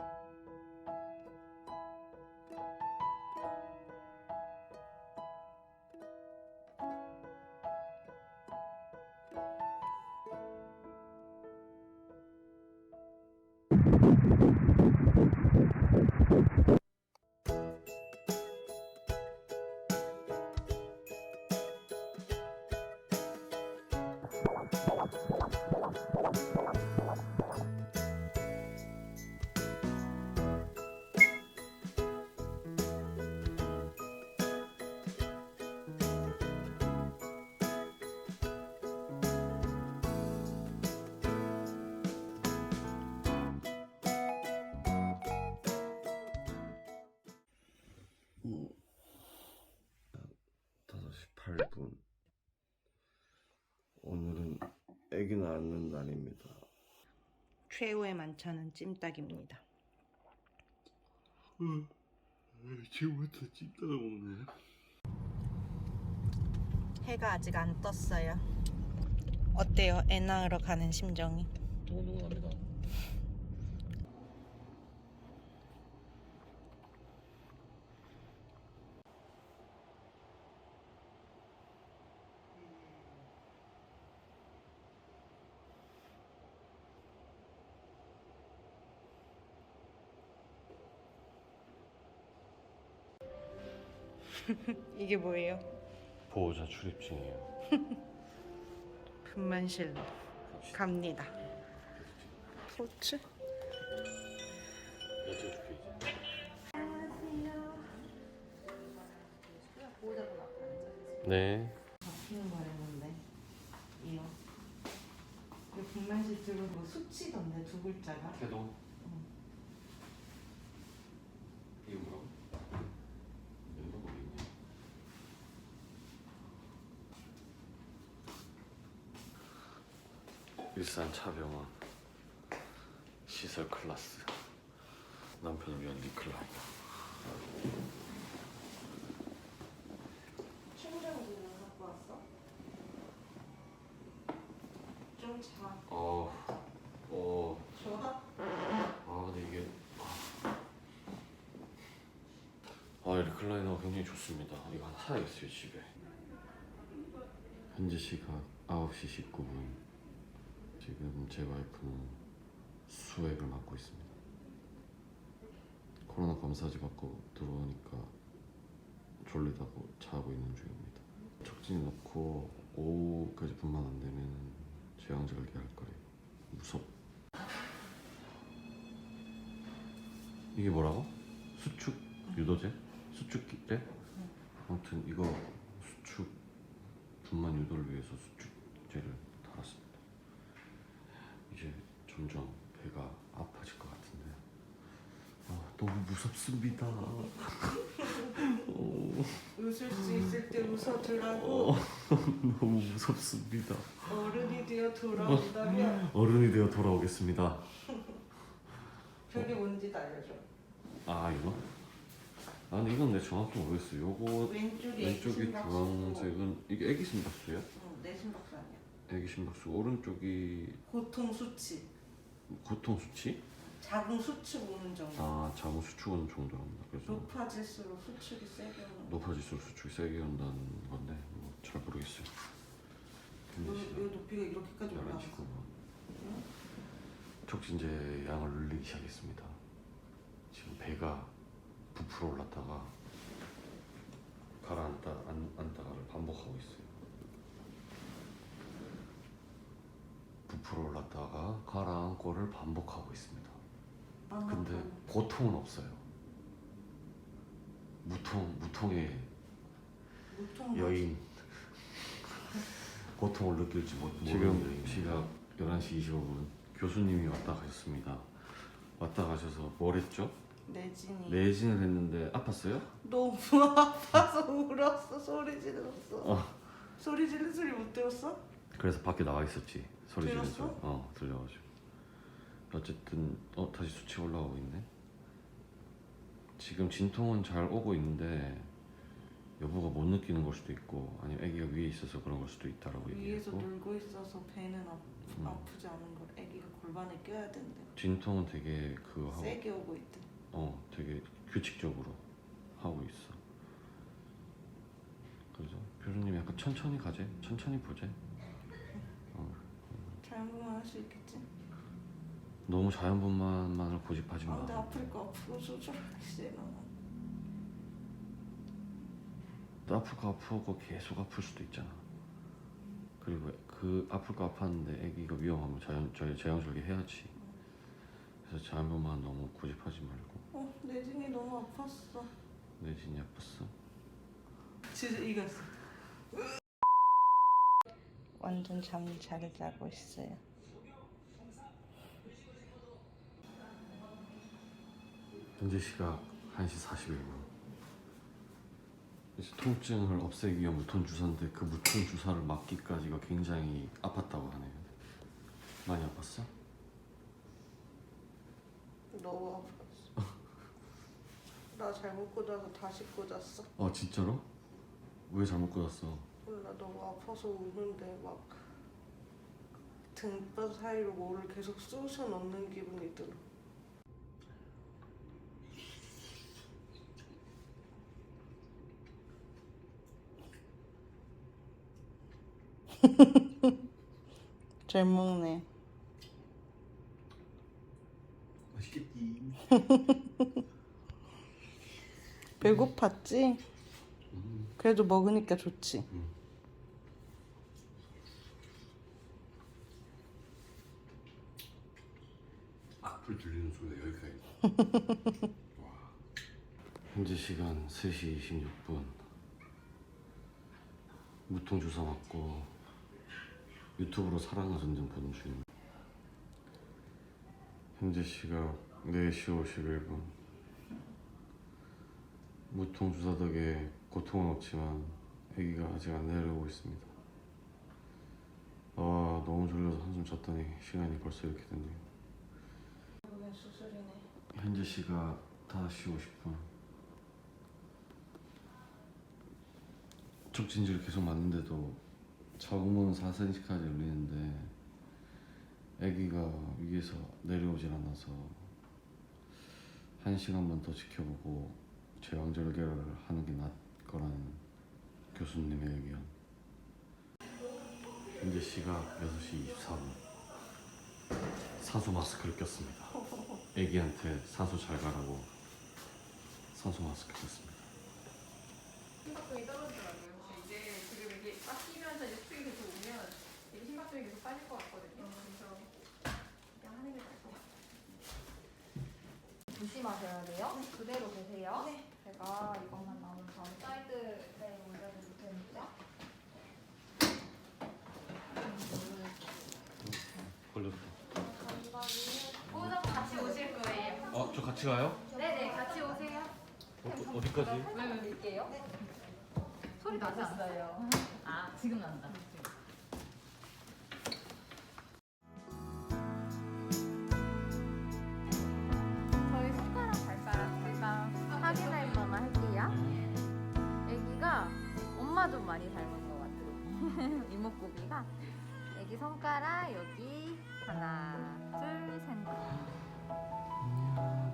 다 8분. 오늘은 아기 낳는 날입니다. 최후의 만찬은 찜닭입니다. 지금부터 찜닭을 먹네. 해가 아직 안 떴어요. 어때요? 애 낳으러 가는 심정이? 노노합니다. 이게 뭐예요? 보호자 출입증이에요. 분만실로 갑니다. 이제. 보호자분 앞에 앉아있어요. 네. 바뀌는 거랬는데 이요. 이 분만실 쪽은 뭐 수치던데 두 글자가. 태도. 이거 뭐라고? 연도가 있냐? 일산 차병원 시설 클래스. 남편을 위한 리클라이너 충전기는 갖고 왔어? 좀 자. 어, 어, 좋아? 아 근데 이게 아. 리클라이너가 굉장히 좋습니다. 이거 하나 사야겠어요 집에. 현재 시각 9시 19분 지금 제 와이프는 수액을 맞고 있습니다 코로나 검사지 받고 들어오니까 졸리다고 자고 있는 중입니다 척진이 넣고 오후까지 분만 안 되면 제왕절개 할 거래요 무섭 이게 뭐라고? 수축 유도제? 수축기제? 아무튼 이거 수축 분만 유도를 위해서 수축제를 달았습니다. 이제 점점 배가 아파질 것 같은데 아, 너무 무섭습니다. 어, 웃을 수 있을 때 웃어주라고 어, 너무 무섭습니다. 어른이 되어 돌아온다면 어른이 되어 돌아오겠습니다. 저게 뭔지 알려줘. 아 이거? 아 근데 이건 내 정확히 모르겠어. 요거 왼쪽이 왼쪽이. 주황색은 이게 애기 심박수야? 응, 내 심박수 아니야. 애기 심박수 오른쪽이 고통 수치. 고통 수치? 자궁 수축 오는 정도. 아 자궁 수축 오는 정도랍니다. 그래서 높아질수록 수축이 세게 오는 거. 높아질수록 수축이 세게 온다는 건데 뭐 잘 모르겠어요. 요, 요 높이가 이렇게까지 11시 올라왔어. 9분 촉진제 양을 늘리기 시작했습니다. 지금 배가 부풀어 올랐다가 가라앉다 안, 앉다가를 반복하고 있어요. 부풀어 올랐다가 가라앉고를 반복하고 있습니다. 근데 고통은 없어요. 무통 무통의 무통 여인 고통을 느낄지 못 지금 시각 11시 25분 교수님이 왔다 가셨습니다. 왔다 가셔서 뭘 했죠? 내진이 내진을 했는데 아팠어요? 너무 아파서 울었어 소리 질렀어 어. 소리 지르는 소리 못 들었어? 그래서 밖에 나와 있었지 소리 들렸어? 소리 어 들려가지고 어쨌든 어 다시 수치 올라오고 있네 지금 진통은 잘 오고 있는데 여보가 못 느끼는 걸 수도 있고 아니면 아기가 위에 있어서 그런 걸 수도 있다라고 위에서 얘기했고 놀고 있어서 배는 아파 음. 아프지 않은 걸 애기가 골반에 껴야 된대. 진통은 되게 그거 하고 세게 오고 있대. 어 되게 규칙적으로 하고 있어. 그래서 교수님 약간 천천히 가재, 천천히 보재. 어, 자연분만 할수 있겠지. 너무 자연분만만을 고집하지 아 마. 근데 아플 거 아프고 조절하기 싫어. 또 아플 거 아프고 계속 아플 수도 있잖아. 그리고 그 아플 거 아팠는데 아기가 위험하면 자연 저희 제왕절개 해야지. 그래서 자연분만 너무 고집하지 말고 어 내진이 너무 아팠어. 내진이 아팠어. 진짜 이겼어. 완전 잠 잘 자고 있어요. 현재 시각 1시 41분. 이제 통증을 없애기 위한 무통 주사인데 그 무통 주사를 맞기까지가 굉장히 아팠다고 하네요. 많이 아팠어? 너무 아팠어. 나 잘못 꽂아서 다시 꽂았어. 어 진짜로? 왜 잘못 꽂았어? 몰라 너무 아파서 우는데 막 등뼈 사이로 뭐를 계속 쑤셔 넣는 기분이 들어. 잘 먹네. 맛있겠지. 배고팠지? 음. 그래도 먹으니까 좋지. 악플 들리는 소리가 여기까지. 와. 현재 시간 3시 26분. 무통 주사 맞고 유튜브로 사랑과 전쟁 보는 중입니다. 현재 시각 4시 51분. 무통 주사 덕에 고통은 없지만 아기가 아직 안 내려오고 있습니다. 아 너무 졸려서 한숨 잤더니 시간이 벌써 이렇게 됐네요. 현재 시각 5시 50분 촉진지를 계속 맞는데도 자궁문은 4cm까지 열리는데 아기가 위에서 내려오질 않아서 한 시간만 더 지켜보고 제왕절개를 하는 게 나을 거라는 교수님의 의견. 현재 시각 6시 24분. 사수 마스크를 꼈습니다. 애기한테 산소 잘 가라고 산소 마스크 꼈습니다. 빠질 것 같거든요. 그래서 그냥 하는 게 나을 것 같아요. 조심하셔야 돼요. 그대로 계세요. 제가 이것만 나오면 다음 사이드에 올려드릴 테니까. 걸렸다. 보호자분 같이 오실 거예요. 어, 저 같이 가요? 네네, 같이 오세요. 어, 어디까지? 올려드릴게요. 소리 나셨어요. 아, 지금 난다. 이목구비가. 여기 손가락 여기 하나 둘셋. 안녕 음,